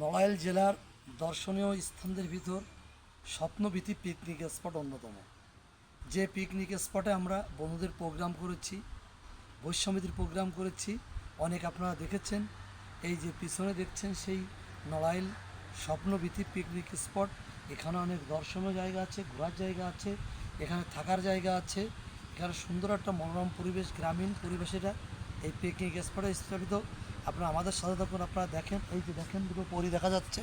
নড়াইল জেলার দর্শনীয় স্থানদের ভিতর স্বপ্নভীতি পিকনিক স্পট অন্যতম। যে পিকনিক স্পটে আমরা বন্ধুদের প্রোগ্রাম করেছি বৈষম্যতির প্রোগ্রাম করেছি, অনেক আপনারা দেখেছেন। এই যে পিছনে দেখছেন সেই নড়াইল স্বপ্নভীতি পিকনিক স্পট এখানে অনেক দর্শনীয় জায়গা আছে, ঘোরার জায়গা আছে, এখানে থাকার জায়গা আছে, এখানে সুন্দর একটা মনোরম পরিবেশ, গ্রামীণ পরিবেশ এটা। এই পিকনিক স্পটে স্থাপিত আপনারা আমাদের সাথে থাকুন, আপনারা দেখেন, এই যে দেখেন দুটো পরি দেখা যাচ্ছে।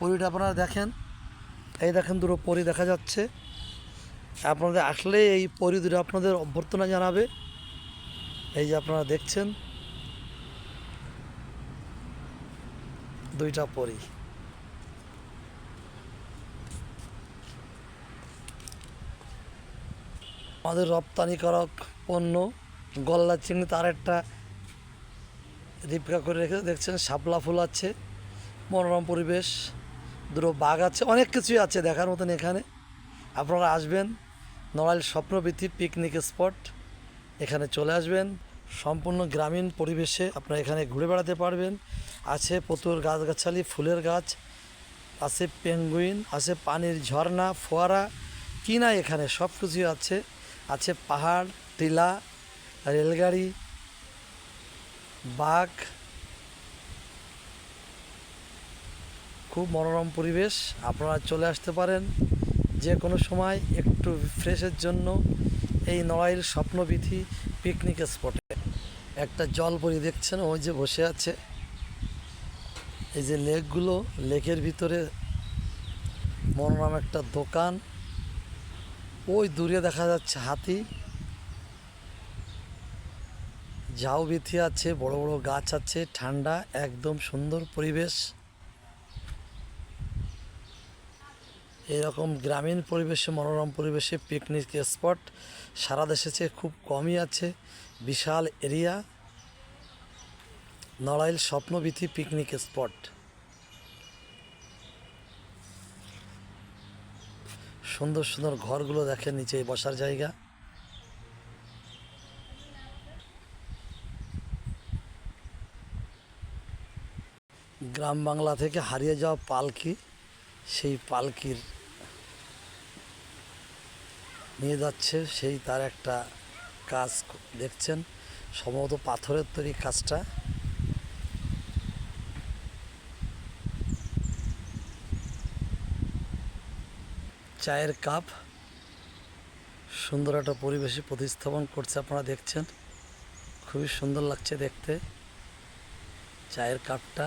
পরিটা আপনারা দেখেন, এই দেখেন দুটো পরি দেখা যাচ্ছে। আপনাদের আসলে এই পরি দুটো আপনাদের অভ্যর্থনা জানাবে। এই যে আপনারা দেখছেন, দুইটা পরি। আমাদের রপ্তানিকারক পণ্য গল্লা চিংড়ি, তার একটা রিপকা করে রেখে দেখছেন শাপলা ফুল আছে, মনোরম পরিবেশ, দুটো বাঘ আছে, অনেক কিছুই আছে দেখার মতন এখানে। আপনারা আসবেন নড়াইল স্বপ্নবীথি পিকনিক স্পট এখানে চলে আসবেন। সম্পূর্ণ গ্রামীণ পরিবেশে আপনারা এখানে ঘুরে বেড়াতে পারবেন। আছে প্রচুর গাছগাছালি, ফুলের গাছ, আছে পেঙ্গুইন আছে পানির ঝর্ণা, ফোয়ারা কি না এখানে সব কিছুই আছে। আছে পাহাড়, টিলা, রেলগাড়ি বাঘ, খুব মনোরম পরিবেশ, আপনারা চলে আসতে পারেন যে কোনো সময় একটু ফ্রেশের জন্য এই নড়াইল স্বপ্নবিধি পিকনিক স্পটে একটা জল পরি দেখছেন, ওই যে বসে আছে। এই যে লেকগুলো, লেকের ভিতরে মনোরম একটা দোকান। ওই দূরে দেখা যাচ্ছে হাতি। ঝাউ বিথি আছে, বড় বড় গাছ আছে, ঠান্ডা, একদম সুন্দর পরিবেশ। এরকম গ্রামীণ পরিবেশে, মনোরম পরিবেশে পিকনিক স্পট সারা দেশে চেয়ে খুব কমই আছে। বিশাল area. Narail Swapnobithi picnic spot সুন্দর সুন্দর ঘরগুলো দেখেন নিচে বসার জায়গা। গ্রাম বাংলা থেকে হারিয়ে যাওয়া পালকি, সেই পালকির নিয়ে যাচ্ছে, সেই তার একটা কাজ দেখছেন, সম্ভবত পাথরের তৈরি কাজটা। চায়ের কাপ, সুন্দর একটা পরিবেশে প্রতিস্থাপন করছে আপনারা দেখছেন, খুবই সুন্দর লাগছে দেখতে। চায়ের কাপটা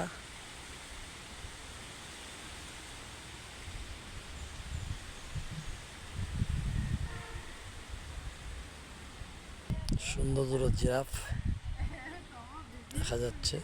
সুন্দর দুটো জিরাফ দেখা যাচ্ছে।